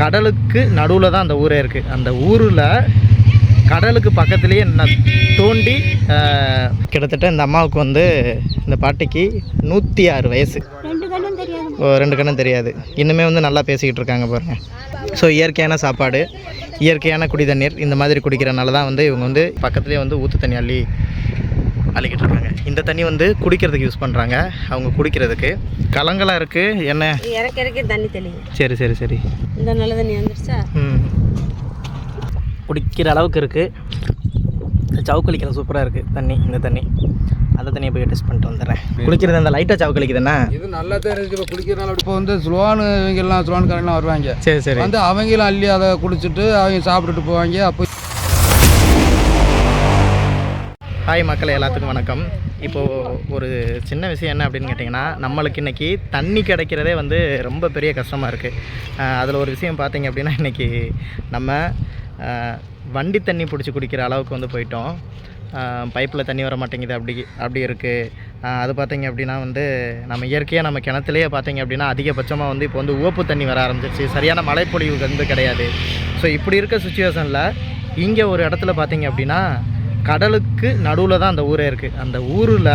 கடலுக்கு நடுவில் தான் அந்த ஊரே இருக்குது அந்த ஊரில் கடலுக்கு பக்கத்துலேயே தோண்டி கிட்டத்தட்ட இந்த அம்மாவுக்கு வந்து இந்த பாட்டிக்கு நூற்றி ஆறு வயசு. ரெண்டு கண்ணும் தெரியாது. ஓ, ரெண்டு கண்ணும் தெரியாது. இன்னுமே வந்து நல்லா பேசிக்கிட்டு இருக்காங்க பாருங்க. ஸோ இயற்கையான சாப்பாடு இயற்கையான குடி தண்ணீர் இந்த மாதிரி குடிக்கிறனால தான் வந்து இவங்க வந்து பக்கத்துலேயே வந்து ஊற்று தண்ணி அள்ளி அள்ளிக்கிட்டு இருக்காங்க இந்த தண்ணி வந்து குடிக்கிறதுக்கு யூஸ் பண்ணுறாங்க அவங்க குடிக்கிறதுக்கு. கலங்கலாக இருக்குது என்ன? இறக்க இறக்க தண்ணி தெளியும் சரி சரி சரி. இந்த நல்ல தண்ணி வந்துருச்சா? ம். குடிக்கிற அளவுக்கு இருக்குது சவுக்களிக்கிற சூப்பராக இருக்குது தண்ணி இந்த தண்ணி. அந்த தண்ணியை போய் டெஸ்ட் பண்ணிட்டு வந்துடுறேன். குளிக்கிறது அந்த லைட்டாக சவுக்களிக்குதுண்ணா இது நல்லா தான் இருக்குது இப்போ குளிக்கிறனால இப்போ வந்து ஸ்லோனு இவங்கெல்லாம் ஸ்லோன்காரங்களாம் வருவாங்க. சரி சரி. வந்து அவங்களும் அள்ளி அதை குடிச்சிட்டு அவங்க சாப்பிட்டுட்டு போவாங்க. அப்போ ஹாய் மக்கள் எல்லாத்துக்கும் வணக்கம். இப்போது ஒரு சின்ன விஷயம் என்ன அப்படின்னு கேட்டிங்கன்னா நம்மளுக்கு இன்றைக்கி தண்ணி கிடைக்கிறதே வந்து ரொம்ப பெரிய கஷ்டமாக இருக்குது அதில் ஒரு விஷயம் பார்த்தீங்க அப்படின்னா இன்றைக்கி நம்ம வண்டி தண்ணி பிடிச்சி குடிக்கிற அளவுக்கு வந்து போயிட்டோம். பைப்பில் தண்ணி வர மாட்டேங்குது அப்படி அப்படி இருக்குது அது பார்த்திங்க அப்படின்னா வந்து நம்ம இயற்கையாக நம்ம கிணத்துலேயே பார்த்திங்க அப்படின்னா அதிகபட்சமாக வந்து இப்போ வந்து உவப்பு தண்ணி வர ஆரம்பிச்சிருச்சு. சரியான மழைப்பொழிவு வந்து கிடையாது. ஸோ இப்படி இருக்க சுச்சுவேஷனில் இங்கே ஒரு இடத்துல பார்த்திங்க அப்படின்னா கடலுக்கு நடுவில் தான் அந்த ஊரே இருக்குது அந்த ஊரில்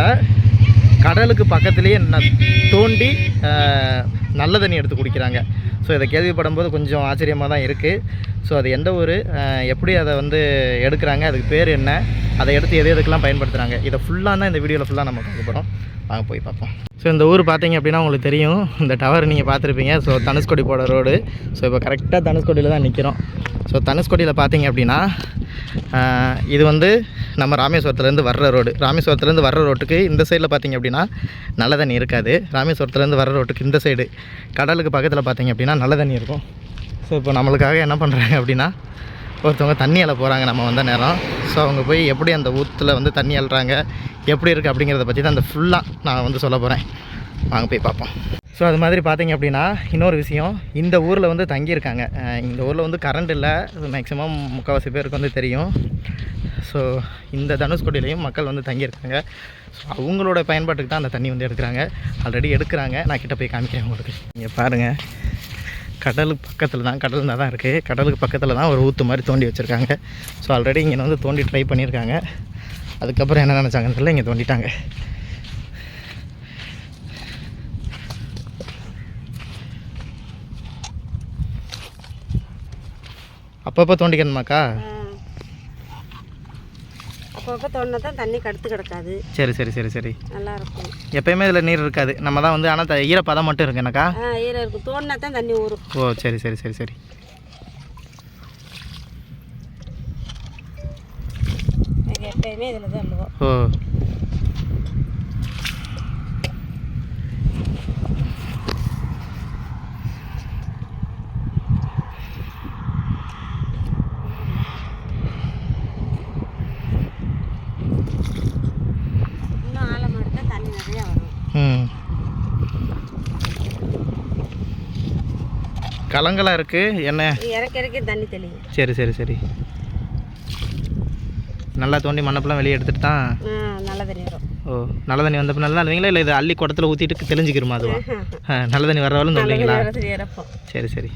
கடலுக்கு பக்கத்துலேயே தோண்டி நல்ல தண்ணி எடுத்து குடிக்கிறாங்க. ஸோ இதை கேள்விப்படும் போது கொஞ்சம் ஆச்சரியமாக தான் இருக்குது ஸோ அது எந்த ஊர் எப்படி அதை வந்து எடுக்கிறாங்க அதுக்கு பேர் என்ன அதை எடுத்து எது எதுக்கெல்லாம் பயன்படுத்துகிறாங்க இதை ஃபுல்லாக தான் இந்த வீடியோவில் ஃபுல்லாக நம்ம பார்க்க போகிறோம் வாங்க போய் பார்ப்போம். ஸோ இந்த ஊர் பார்த்தீங்க அப்படின்னா உங்களுக்கு தெரியும் இந்த டவர் நீங்கள் பார்த்துருப்பீங்க. ஸோ தனுஷ்கோடி போட ரோடு ஸோ இப்போ கரெக்டாக தனுஷ்கோடியில் தான் நிற்கிறோம் ஸோ தனுஷ்கோடியில் பார்த்தீங்க அப்படின்னா இது வந்து நம்ம ராமேஸ்வரத்துலேருந்து வர்ற ரோடு ராமேஸ்வரத்துலேருந்து வர்ற ரோட்டுக்கு இந்த சைடில் பார்த்தீங்க அப்படின்னா நல்ல தண்ணி இருக்காது. ராமேஸ்வரத்துலேருந்து வர்ற ரோட்டுக்கு இந்த சைடு கடலுக்கு பக்கத்தில் பார்த்தீங்க அப்படின்னா நல்ல தண்ணி இருக்கும். ஸோ இப்போ நம்மளுக்காக என்ன பண்ணுறாங்க அப்படின்னா ஒருத்தவங்க தண்ணி அள்ள போகிறாங்க நம்ம வந்த நேரம். ஸோ அவங்க போய் எப்படி அந்த ஊத்தில் வந்து தண்ணி அழுறாங்க எப்படி இருக்குது அப்படிங்கிறத பற்றி தான் அந்த ஃபுல்லாக நான் வந்து சொல்ல போகிறேன் வாங்க போய் பார்ப்போம். ஸோ அது மாதிரி பார்த்தீங்க அப்படின்னா இன்னொரு விஷயம் இந்த ஊரில் வந்து தங்கியிருக்காங்க. இந்த ஊரில் வந்து கரண்ட் இல்லை. மேக்ஸிமம் முக்கால்வாசி பேருக்கு வந்து தெரியும். ஸோ இந்த தனுஷ்கோடியிலையும் மக்கள் வந்து தங்கியிருக்காங்க. ஸோ அவங்களோட பயன்பாட்டுக்கு தான் அந்த தண்ணி வந்து எடுக்கிறாங்க. ஆல்ரெடி எடுக்கிறாங்க. நான் கிட்டே போய் காமிக்கிறேன் உங்களுக்கு. இங்கே பாருங்கள் கடலுக்கு பக்கத்தில் தான் கடல் தான் இருக்குது கடலுக்கு பக்கத்தில் தான் ஒரு ஊற்று மாதிரி தோண்டி வச்சுருக்காங்க. ஸோ ஆல்ரெடி இங்கே வந்து தோண்டி ட்ரை பண்ணியிருக்காங்க அதுக்கப்புறம் என்ன நினச்சாங்கன்னு தெரியல இங்கே தோண்டிட்டாங்க. அப்பப்போ தோண்டிக்கணுமாக்கா? அப்பப்போ தோணுனா தான் தண்ணி கடுத்து கிடக்காது. சரி சரி சரி சரி. நல்லா இருக்கும் எப்பயுமே இதில் நீர் இருக்காது. நம்ம தான் வந்து ஆனால் ஈரப்பதம் மட்டும் இருக்கு எனக்கா ஆ ஈரம் இருக்கும் தோணுனா தான் தண்ணி ஊறும். ஓ சரி சரி சரி சரி. எப்பயுமே இதில் தான் ஓ இன்னும் ஆழம் எடுத்தால் தண்ணி நிறையா வரும் ம் கலங்கலாக இருக்குது என்ன? இறக்க இறக்க தண்ணி தெளியும் சரி சரி சரி. நல்லா தோண்டி மண்ணப்பெல்லாம் வெளியே எடுத்துட்டு தான்? நல்ல தண்ணி வரும். ஓ நல்ல தண்ணி வந்த நல்லா இருந்தீங்களா இல்லை இது அள்ளி குடத்துல ஊற்றிட்டு தெளிஞ்சிக்கிறோமா அதுவா? நல்ல தண்ணி வர்றவளும் நல்ல தோண்டிங்களா சரி சரி.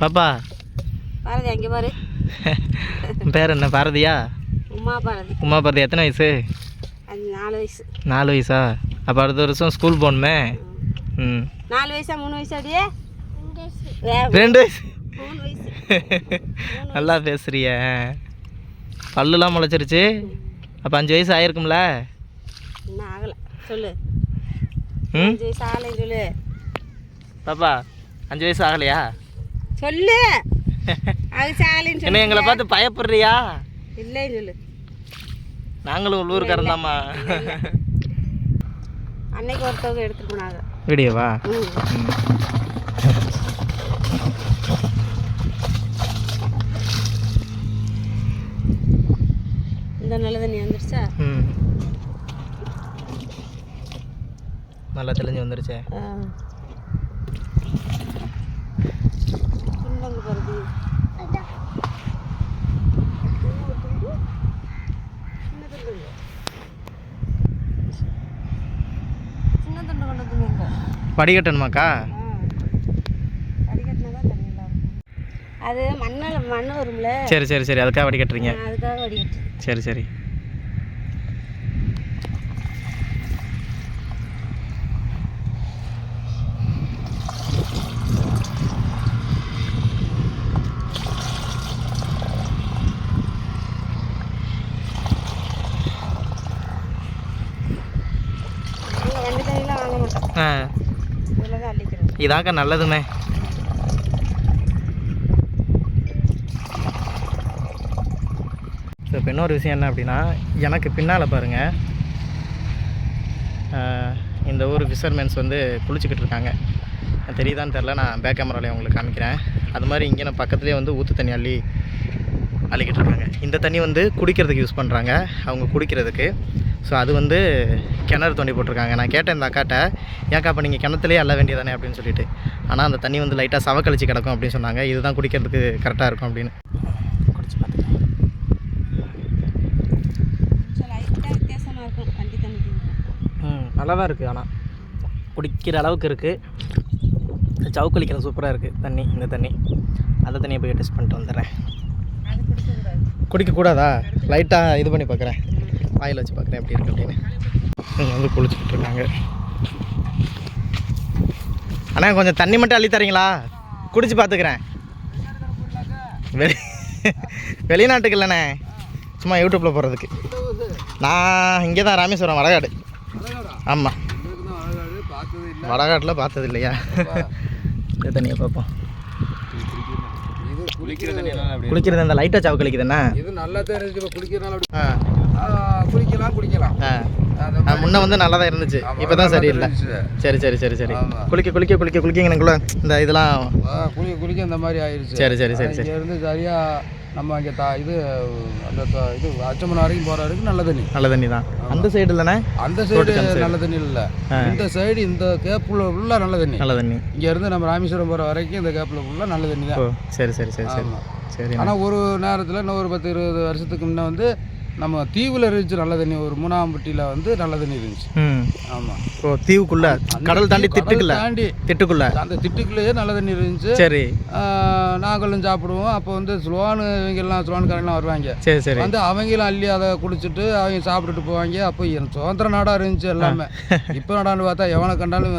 பாப்பா. பாரதி அங்கே பாரு. பேர் என்ன பாரதியா? உமா பாரதி. உமா பாரதி எத்தனை வயசு? நாலு வயசு. நாலு வயசா? அப்போ அடுத்த வருஷம் ஸ்கூல் போகணுமே? ம். நாலு வயசா மூணு வயசு அப்படியே? ரெண்டு வயசு. நல்லா பேசுறிய. பல்லுலாம் முளைச்சிருச்சு. அப்போ அஞ்சு வயசு ஆயிருக்கும்ல? இன்னும் ஆகலை. சொல்லு. ம்? அஞ்சு வயசு ஆகலைன்னு சொல்லு. பாப்பா அஞ்சு வயசு ஆகலையா? சொல்லு. என்ன எங்களை பார்த்து பயப்படுறியா? இல்லைன்னு சொல்லு. நாங்களும் உள்ளூர்காரன் தாம்மா அன்னைக்கு ஒருத்தவங்க எடுத்துட்டு போனாங்க. வீடியோவா? இந்த நல்ல தண்ணி வந்துருச்சா? நல்லா தெளிஞ்சு வந்துருச்சே. வடிகட்டணுங்க வடிகட்டணுமாக்கா அது மண்ணால் மண் வரும்ல? சரி சரி சரி. அதுக்காக வடிகட்டுறீங்க அதுக்காக வடிகட்டு சரி சரி நாங்கள் வண்டி தண்ணிலாம் வாங்க மாட்டோம் ஆ இதில் தான் அள்ளிக்கிறோம் இதாக நல்லதுமே. ஸோ இப்போ இன்னொரு விஷயம் என்ன அப்படின்னா எனக்கு பின்னால் பாருங்கள் இந்த ஊர் ஃபிஷர்மேன்ஸ் வந்து குளிச்சுக்கிட்டு இருக்காங்க. தெரியுதான்னு தெரில நான் பேக் கேமராவில் உங்களுக்கு காமிக்கிறேன். அது மாதிரி இங்கே நான் பக்கத்துலேயே வந்து ஊற்று தண்ணி அள்ளி அள்ளிக்கிட்டு இருக்காங்க. இந்த தண்ணி வந்து குடிக்கிறதுக்கு யூஸ் பண்ணுறாங்க அவங்க குடிக்கிறதுக்கு. ஸோ அது வந்து கிணறு தோண்டி போட்டிருக்காங்க. நான் கேட்டேன் இந்த அக்காட்ட ஏன்க்கா அப்போ நீங்கள் கிணத்துலேயே அள்ள வேண்டியதானே? அப்படின்னு சொல்லிட்டு. ஆனால் அந்த தண்ணி வந்து லைட்டாக சவக்கழிச்சு கிடக்கும் அப்படின்னு சொன்னாங்க. இதுதான் குடிக்கிறதுக்கு கரெக்டாக இருக்கும் அப்படின்னு. குடிச்சு பார்த்துக்கலாம். ம் நல்லா தான் இருக்குது ஆனால் குடிக்கிற அளவுக்கு இருக்குது சவுக்களிக்கிற சூப்பராக இருக்குது தண்ணி இந்த தண்ணி. அந்த தண்ணியை போய் டெஸ்ட் பண்ணிட்டு வந்துடுறேன். குடிக்கக்கூடாதா. லைட்டாக இது பண்ணி பார்க்குறேன். வாயில் வச்சு பார்க்குறேன் எப்படி இருக்கு அப்படின்னு. இங்கே வந்து குளிச்சுக்கிட்டு இருக்காங்க. அண்ணா கொஞ்சம் தண்ணி மட்டும் அள்ளி தரீங்களா? குடிச்சு பார்த்துக்கிறேன். வெளி வெளிநாட்டுக்கு இல்லைண்ணே சும்மா யூடியூப்பில் போடுறதுக்கு நான் இங்கே தான் ராமேஸ்வரம் வடகாடு. ஆமாம் வடகாட்டில் பார்த்தது இல்லையா? இந்த தண்ணியை பார்ப்போம். இது குளிக்கிறது குளிக்கிறது அந்த லைட்டாக சாவு கழிக்குதுண்ணா. இது நல்லா தான் இருந்துச்சு இப்போ குளிக்கிறதுனால குளிக்கலாம் ஆ, முன்ன வந்து நல்லா தான் இருந்துச்சு. இப்போ தான் சரியில்லை. சரி சரி சரி சரி. குளிக்க குளிக்க குளிக்க குளிக்கிங்கனுக்குள்ள இந்த இதெல்லாம் குளிக்க குளிக்க இந்த மாதிரி ஆயிடுச்சு சரி சரி சரி சரி. இங்க இருந்து சரியா நம்ம அங்கே தா இது அந்த இது அச்சமன் வரைக்கும் போற வரைக்கும் நல்ல தண்ணி. நல்ல தண்ணி தான் அந்த சைடு இல்லைண்ணே? அந்த சைடு நல்ல தண்ணி இல்லை. இந்த சைடு இந்த கேப்புல ஃபுல்லாக நல்ல தண்ணி. நல்ல தண்ணி. இங்க இருந்து நம்ம ராமேஸ்வரம் போற வரைக்கும் இந்த கேப்ல ஃபுல்லாக நல்ல தண்ணி தான். சரி சரி சரி சரி. சரி ஆனா ஒரு நேரத்துல இன்னும் ஒரு பத்து இருபது வருஷத்துக்கு முன்ன வந்து நம்ம தீவுல இருந்துச்சு நல்ல தண்ணி. ஒரு மூணாம்பட்டியில வந்து நல்ல தண்ணி இருந்துச்சு. ம். ஆமா. ஓ தீவுக்குள்ள? கடல் தாண்டி திட்டுக்குள்ள? தாண்டி. திட்டுக்குள்ள? அந்த திட்டுக்குள்ளேயே நல்ல தண்ணி இருந்துச்சு. சரி. நாங்களும் சாப்பிடுவோம். அப்போ வந்து ஸ்லோனு இவங்கெல்லாம் ஸ்லோன்காரங்களாம் வருவாங்க. சரி சரி. வந்து அவங்களும் அள்ளி அதை குடிச்சிட்டு அவங்க சாப்பிட்டுட்டு போவாங்க. அப்போ சுதந்திர நாடா இருந்துச்சு எல்லாமே. இப்போ நாடான்னு பார்த்தா எவனை கண்டாலும்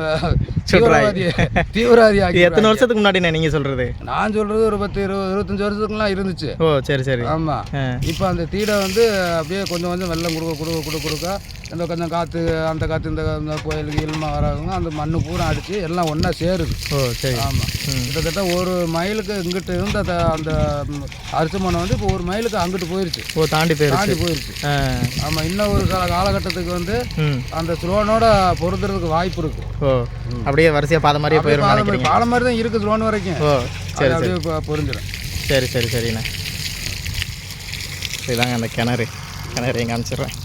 தீவிரவாதி தீவிரவாதி எத்தனை வருஷத்துக்கு முன்னாடிண்ணே நீங்கள் சொல்கிறது நான் சொல்றது ஒரு பத்து இருபது இருபத்தஞ்சு வருஷத்துக்குலாம் இருந்துச்சு. ஓ சரி சரி. ஆமா. ஆ. இப்போ அந்த தீடை வந்து அப்படியே கொஞ்சம் கொஞ்சம் வெள்ளம் கொடுக்க கொடுக்க கொடுக்க கொடுக்க இந்த கொஞ்சம் காற்று அந்த காற்று இந்த புயலுக்கு இல்மா வராதுங்க அந்த மண்ணு பூரா அடிச்சு எல்லாம் ஒன்றா சேருது. ஓ சரி. ஆமாம் கிட்டத்தட்ட ஒரு மைலுக்கு இங்கிட்டு இருந்த அந்த அரிசி மண்ணை வந்து இப்போ ஒரு மைலுக்கு அங்கிட்டு போயிருச்சு. ஓ தாண்டி போயிருச்சு. தாண்டி போயிருச்சு. ஆமாம் இன்னும் ஒரு கால காலகட்டத்துக்கு வந்து அந்த ஸ்லோனோட பொருந்துறதுக்கு வாய்ப்பு இருக்கு. ஓ அப்படியே வரிசையாக பாத மாதிரியே போயிடும் பாலம் மாதிரி தான் இருக்குது ஸ்லோன் வரைக்கும். ஓ சரி அப்படியே பொருந்துடும் சரி சரி சரிண்ணே. இதாங்க அந்த கிணறு. கிணறு எங்கே அனுப்பிச்சிடுறேன்.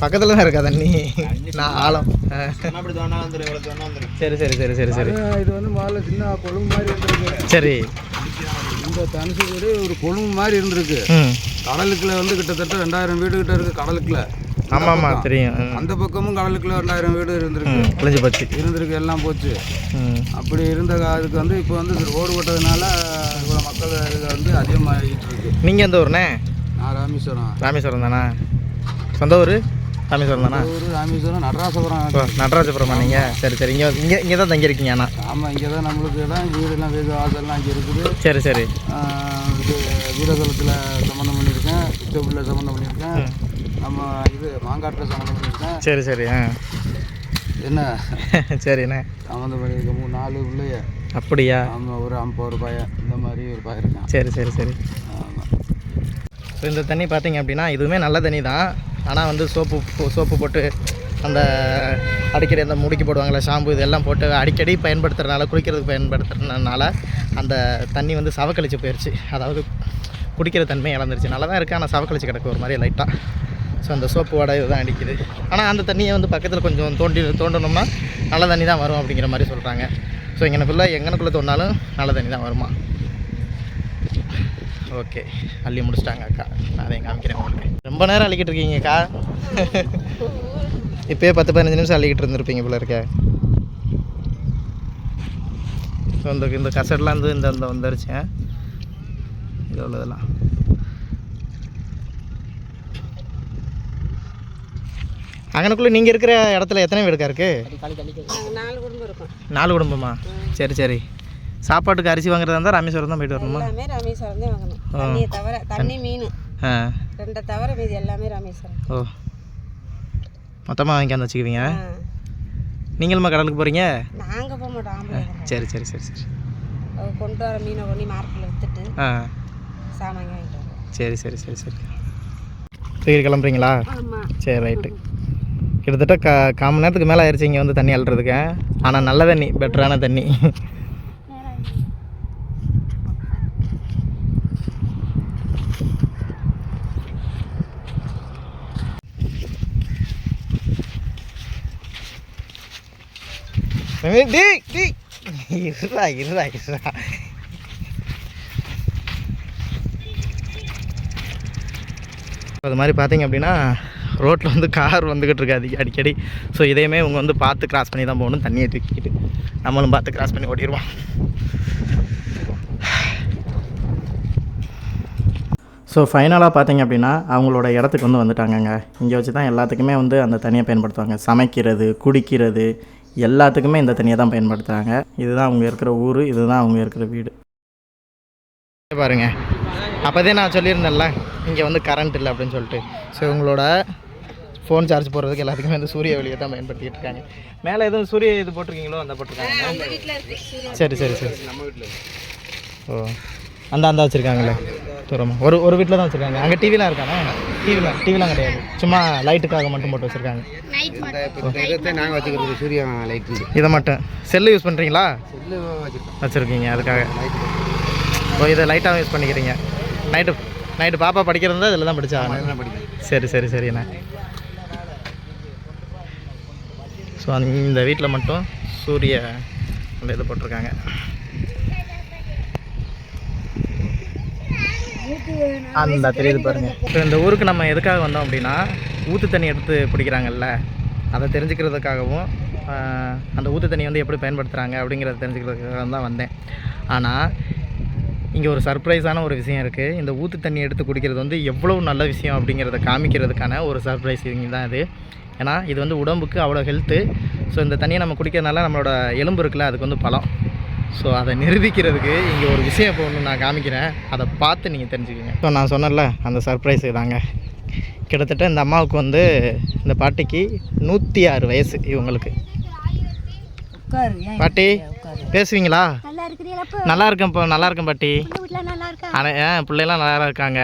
பக்கத்தில் தான் இருக்கா தண்ணி? நான் ஆழம். சரி சரி சரி சரி சரி. இது வந்து முதல்ல சின்ன கொழும்பு மாதிரி இருந்திருக்கு. சரி. இந்த தனுசுக்குடி ஒரு கொழும்பு மாதிரி இருந்திருக்கு. கடலுக்குள்ள வந்து கிட்டத்தட்ட ரெண்டாயிரம் வீடு கிட்ட இருக்கு கடலுக்குள்ள ஆமாம் ஆமாம் தெரியும். அந்த பக்கமும் கடலுக்குள்ள ரெண்டாயிரம் வீடு இருந்திருக்கு. கிழிஞ்சு போச்சு. இருந்திருக்கு எல்லாம் போச்சு. அப்படி இருந்த அதுக்கு வந்து இப்போ வந்து ரோடு போட்டதுனால இவ்வளோ மக்கள் இது வந்து அதிகமாகிட்டு இருக்கு. நீங்கள் எந்த ஊர்ண்ணே? நான் ராமேஸ்வரம். ராமேஸ்வரம் தானா? சொந்த ஊர் ராமேஸ்வரம் தானா? ஊர் ராமேஸ்வரம் நடராசபுரம் ஓ நடராஜபுரமா நீங்கள் சரி சரி. இங்கே இங்கே இங்கே தான் தங்கியிருக்கீங்க அண்ணா ஆமாம் இங்கே தான் நம்மளுக்கு இடம் வீடெல்லாம் வீடு வாசல்லாம் இங்கே இருக்குது. சரி சரி. இது வீரதளத்தில் சம்மந்தம் பண்ணியிருக்கேன் உச்சபுரியில் சம்மந்தம் பண்ணியிருக்கேன். நம்ம இது மாங்காட்டில் சம்மந்தம் பண்ணியிருக்கேன். சரி சரி. ஆ. என்ன? சரிண்ணே சம்மந்தம் பண்ணியிருக்கேன் மூணு நாலு பிள்ளைய அப்படியா? ஆமாம் ஒரு ஐம்பது ஒரு பையன் இந்த மாதிரி ஒரு பையன் இருக்கான். சரி சரி சரி. ஆமாம் ஸோ இந்த தண்ணி பார்த்தீங்க அப்படின்னா இதுவுமே நல்ல தண்ணி தான். ஆனால் வந்து சோப்பு சோப்பு போட்டு அந்த அடிக்கடி அந்த முடிக்கு போடுவாங்கள்ல ஷாம்பு இதெல்லாம் போட்டு அடிக்கடி பயன்படுத்துறதுனால குளிக்கிறதுக்கு பயன்படுத்துறதுனால அந்த தண்ணி வந்து சவக்கழிச்சு போயிடுச்சு அதாவது குடிக்கிற தன்மை இழந்துருச்சு. நல்லா தான் இருக்குது ஆனால் சவக்கழிச்சு கிடக்கு ஒரு மாதிரி லைட்டாக ஸோ அந்த சோப்பு வடை இதுதான் அடிக்குது. ஆனால் அந்த தண்ணியை வந்து பக்கத்தில் கொஞ்சம் தோண்டி தோண்டணும்னா நல்ல தண்ணி தான் வரும் அப்படிங்கிற மாதிரி சொல்கிறாங்க ஸோ எங்கனக்குள்ளே எங்கனக்குள்ளே தோண்டினாலும் நல்ல தண்ணி தான் வருமா? ஓகே அள்ளி முடிச்சிட்டாங்க அக்கா. நான் அதையும் காமிக்கிறேன் உங்களுக்கு. ரொம்ப நேரம் அள்ளிக்கிட்டு இருக்கீங்கக்கா இப்போயே பத்து பதினஞ்சு நிமிஷம் அள்ளிக்கிட்டு இருந்திருப்பீங்க போல இருக்க. ஸோ இந்த இந்த கசட்லாம் வந்து இந்த இந்த வந்துருச்சு. இது உள்ளதெல்லாம். அங்கனக்குள்ளே நீங்கள் இருக்கிற இடத்துல எத்தனை வீடுக்கா இருக்குது நாலு குடும்பமா சரி சரி. சாப்பாட்டுக்கு அரிசி வாங்குறதா இருந்தால் ராமேஸ்வரம் தான் போயிட்டு வரணுமா? எல்லாமே ராமேஸ்வரம் தான் வாங்கணும் தண்ணியை தவிர தண்ணி மீன். ஆ. ரெண்டை தவிர மீதி எல்லாமே ராமேஸ்வரம். ஓ. மொத்தமாக வாங்கிக்காந்து வச்சுக்குவீங்க? ஆ. நீங்களுமா கடலுக்கு போகிறீங்க நாங்கள் போக மாட்டோம் சரி சரி சரி சரி. கொண்டு வர மீனை கொண்டு மார்க்கெட்டில் விற்றுட்டு ஆ. சாமான் வாங்கிட்டு சரி சரி சரி சரி. தூக்கி கிளம்புறீங்களா? சரி ரைட்டு. கிட்டத்தட்ட கா கால் மணி நேரத்துக்கு மேலே ஆயிடுச்சு இங்கே வந்து தண்ணி அள்ளுறதுக்கு. ஆனால் நல்ல தண்ணி பெட்டரான தண்ணி. டேய், டேய். இருடா இருடா இருடா. அது மாதிரி பார்த்தீங்க அப்படின்னா ரோட்டில் வந்து கார் வந்துக்கிட்டு இருக்காது அடிக்கடி. ஸோ இதையுமே இவங்க வந்து பார்த்து கிராஸ் பண்ணி தான் போகணும் தண்ணியை தூக்கிக்கிட்டு. நம்மளும் பார்த்து கிராஸ் பண்ணி ஓடிடுவோம். ஸோ ஃபைனலாக பார்த்தீங்க அப்படின்னா அவங்களோட இடத்துக்கு வந்து வந்துட்டாங்கங்க. இங்கே வச்சு தான் எல்லாத்துக்குமே வந்து அந்த தண்ணியை பயன்படுத்துவாங்க. சமைக்கிறது குடிக்கிறது எல்லாத்துக்குமே இந்த தண்ணியை தான் பயன்படுத்துகிறாங்க இதுதான் அவங்க இருக்கிற ஊர் இதுதான் அவங்க இருக்கிற வீடு. பாருங்க. அப்போதே நான் சொல்லியிருந்தேன்ல இங்கே வந்து கரண்ட் இல்லை அப்படின்னு சொல்லிட்டு. ஸோ இவங்களோட ஃபோன் சார்ஜ் போடுறதுக்கு எல்லாத்துக்குமே வந்து சூரிய ஒளியை தான் பயன்படுத்திட்டு இருக்காங்க. மேலே எதுவும் சூரிய இது போட்டிருக்கீங்களோ அந்த போட்டிருக்காங்க. வீட்டில் இருக்கு சரி சரி சரி. ஓ. அந்த அந்த வச்சுருக்காங்களே. தூரமாக ஒரு ஒரு வீட்டில் தான் வச்சுருக்காங்க. அங்கே டிவிலாம் இருக்கானே டிவிலாம் டிவிலாம் கிடையாது. சும்மா லைட்டுக்காக மட்டும் போட்டு வச்சுருக்காங்க. இதை நாங்கள் வச்சுக்கிறது சூரியன் லைட் இதை. மட்டும். செல்லு யூஸ் பண்ணுறீங்களா செல்லு வச்சுருக்கீங்க அதுக்காக. ஓ இதை லைட்டாக யூஸ் பண்ணிக்கிறீங்க. நைட்டு நைட்டு பாப்பா படிக்கிறது இதில் தான் படித்தா சரி சரி சரிண்ணா ஸோ இந்த வீட்டில் மட்டும் சூரிய அந்த இது போட்டிருக்காங்க. அந்த தெரியுது பாருங்க. இப்போ இந்த ஊருக்கு நம்ம எதுக்காக வந்தோம் அப்படின்னா ஊற்று தண்ணி எடுத்து பிடிக்கிறாங்கல்ல அதை தெரிஞ்சுக்கிறதுக்காகவும் அந்த ஊற்று தண்ணி வந்து எப்படி பயன்படுத்துகிறாங்க அப்படிங்கிறத தெரிஞ்சுக்கிறதுக்காக தான் வந்தேன். ஆனால் இங்கே ஒரு சர்ப்ரைஸான ஒரு விஷயம் இருக்குது இந்த ஊற்று தண்ணி எடுத்து குடிக்கிறது வந்து எவ்வளோ நல்ல விஷயம் அப்படிங்கிறத காமிக்கிறதுக்கான ஒரு சர்ப்ரைஸ் தான் இது. ஏன்னா இது வந்து உடம்புக்கு அவ்வளோ ஹெல்த்து ஸோ இந்த தண்ணியை நம்ம குடிக்கிறதுனால நம்மளோட எலும்பு இருக்குல்ல அதுக்கு வந்து பலம் ஸோ அதை நிரூபிக்கிறதுக்கு இங்கே ஒரு விஷயம் இப்போ ஒன்று நான் காமிக்கிறேன். அதை பார்த்து நீங்கள் தெரிஞ்சுக்கங்க. ஸோ நான் சொன்னேன்ல அந்த சர்ப்ரைஸ் தாங்க. கிட்டத்தட்ட இந்த அம்மாவுக்கு வந்து இந்த பாட்டிக்கு நூற்றி ஆறு வயசு இவங்களுக்கு. பாட்டி பேசுவீங்களா? நல்லா இருக்கேன் இப்போ நல்லா இருக்கேன் பாட்டி. ஆனால் ஏன் பிள்ளைலாம் நல்லா இருக்காங்க?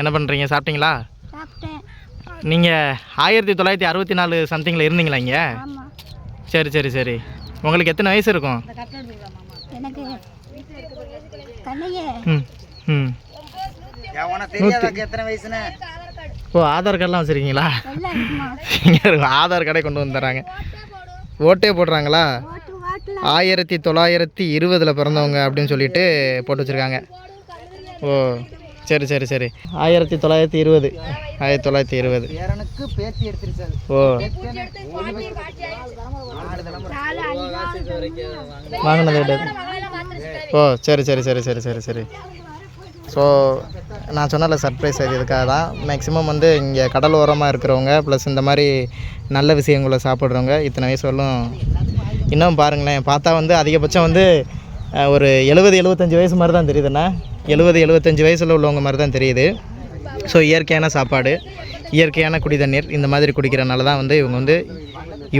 என்ன பண்ணுறீங்க சாப்பிட்டீங்களா? சாப்பிட்டேன். நீங்கள் ஆயிரத்தி தொள்ளாயிரத்தி அறுபத்தி நாலு சம்திங்கில் இருந்தீங்களா இங்கே? சரி சரி சரி. உங்களுக்கு எத்தனை வயசு இருக்கும்? எனக்கு கண்ணையே. ம் ஓ ஆதார் கார்டெலாம் வச்சுருக்கீங்களா. ஆதார் கார்டே கொண்டு வந்துடுறாங்க. ஓட்டே போடுறாங்களா? ஆயிரத்தி தொள்ளாயிரத்தி இருபதில் பிறந்தவங்க அப்படின்னு சொல்லிட்டு போட்டு வச்சுருக்காங்க. ஓ சரி சரி சரி. ஆயிரத்தி தொள்ளாயிரத்தி இருபது. ஆயிரத்தி தொள்ளாயிரத்தி இருபது. ஓ. வாங்கினது கிடையாது. ஓ சரி சரி சரி சரி சரி சரி. ஸோ நான் சொன்னல சர்ப்ரைஸ் அது இதுக்காக தான். மேக்ஸிமம் வந்து இங்கே கடலோரமாக இருக்கிறவங்க ப்ளஸ் இந்த மாதிரி நல்ல விஷயங்களை சாப்பிட்றவங்க இத்தனை வயசு வரலும் இன்னும் பாருங்களேன் பார்த்தா வந்து அதிகபட்சம் வந்து ஒரு எழுபது எழுபத்தஞ்சி வயசு மாதிரி தான் தெரியுதுண்ணா எழுபது எழுபத்தஞ்சி வயசில் உள்ளவங்க மாதிரி தான் தெரியுது. ஸோ இயற்கையான சாப்பாடு இயற்கையான குடி தண்ணீர் இந்த மாதிரி குடிக்கிறனால தான் வந்து இவங்க வந்து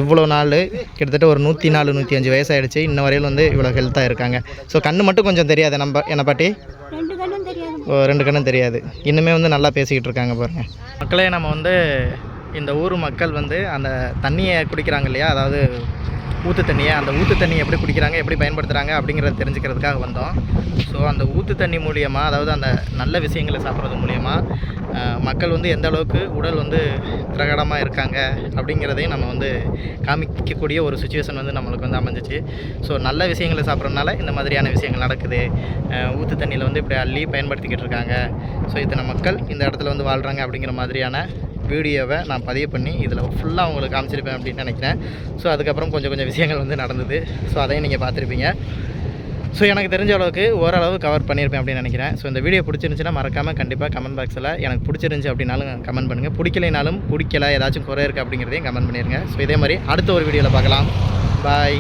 இவ்வளோ நாள் கிட்டத்தட்ட ஒரு நூற்றி நாலு நூற்றி அஞ்சு வயசாயிடுச்சு. இன்ன வரையிலும் வந்து இவ்வளோ ஹெல்த்தாக இருக்காங்க. ஸோ கண்ணு மட்டும் கொஞ்சம் தெரியாது நம்ம என்ன பாட்டி? ரெண்டு கண்ணும் தெரியாது ஓ, ரெண்டு கண்ணும் தெரியாது. இன்னுமே வந்து நல்லா பேசிக்கிட்டு இருக்காங்க பாருங்க. மக்களே நம்ம வந்து இந்த ஊர் மக்கள் வந்து அந்த தண்ணியை குடிக்கிறாங்க இல்லையா? அதாவது ஊற்று தண்ணியை அந்த ஊற்று தண்ணி எப்படி குடிக்கிறாங்க எப்படி பயன்படுத்துகிறாங்க அப்படிங்கிறத தெரிஞ்சுக்கிறதுக்காக வந்தோம். ஸோ அந்த ஊற்று தண்ணி மூலியமாக அதாவது அந்த நல்ல விஷயங்களை சாப்பிட்றது மூலியமாக மக்கள் வந்து எந்த அளவுக்கு உடல் வந்து பிரகடமாக இருக்காங்க அப்படிங்கிறதையும் நம்ம வந்து காமிக்கக்கூடிய ஒரு சுச்சுவேஷன் வந்து நம்மளுக்கு வந்து அமைஞ்சிச்சு. ஸோ நல்ல விஷயங்களை சாப்பிட்றதுனால இந்த மாதிரியான விஷயங்கள் நடக்குது. ஊத்து ஊற்று தண்ணியில் வந்து இப்படி அள்ளி பயன்படுத்திக்கிட்டு இருக்காங்க. ஸோ இத்தனை மக்கள் இந்த இடத்துல வந்து வாழ்கிறாங்க அப்படிங்கிற மாதிரியான வீடியோவை நான் பதிவு பண்ணி இதில் ஃபுல்லாக உங்களுக்கு காமிச்சிருப்பேன் அப்படின்னு நினைக்கிறேன். ஸோ அதுக்கப்புறம் கொஞ்சம் கொஞ்சம் விஷயங்கள் வந்து நடந்தது. ஸோ அதையும் நீங்கள் பார்த்துருப்பீங்க. ஸோ எனக்கு தெரிஞ்ச அளவுக்கு ஓரளவு கவர் பண்ணியிருப்பேன் அப்படின்னு நினைக்கிறேன். ஸோ இந்த வீடியோ பிடிச்சிருந்துச்சுன்னா மறக்காமல் கண்டிப்பாக கமெண்ட் பாக்ஸில் எனக்கு பிடிச்சிருந்துச்சி அப்படின்னாலும் கமெண்ட் பண்ணுங்கள் பிடிக்கலைனாலும் பிடிக்கல. ஏதாச்சும் குறை இருக்குது அப்படிங்கிறதையும் கமெண்ட் பண்ணிடுங்க ஸோ இதே மாதிரி அடுத்த ஒரு வீடியோவில் பார்க்கலாம். பாய்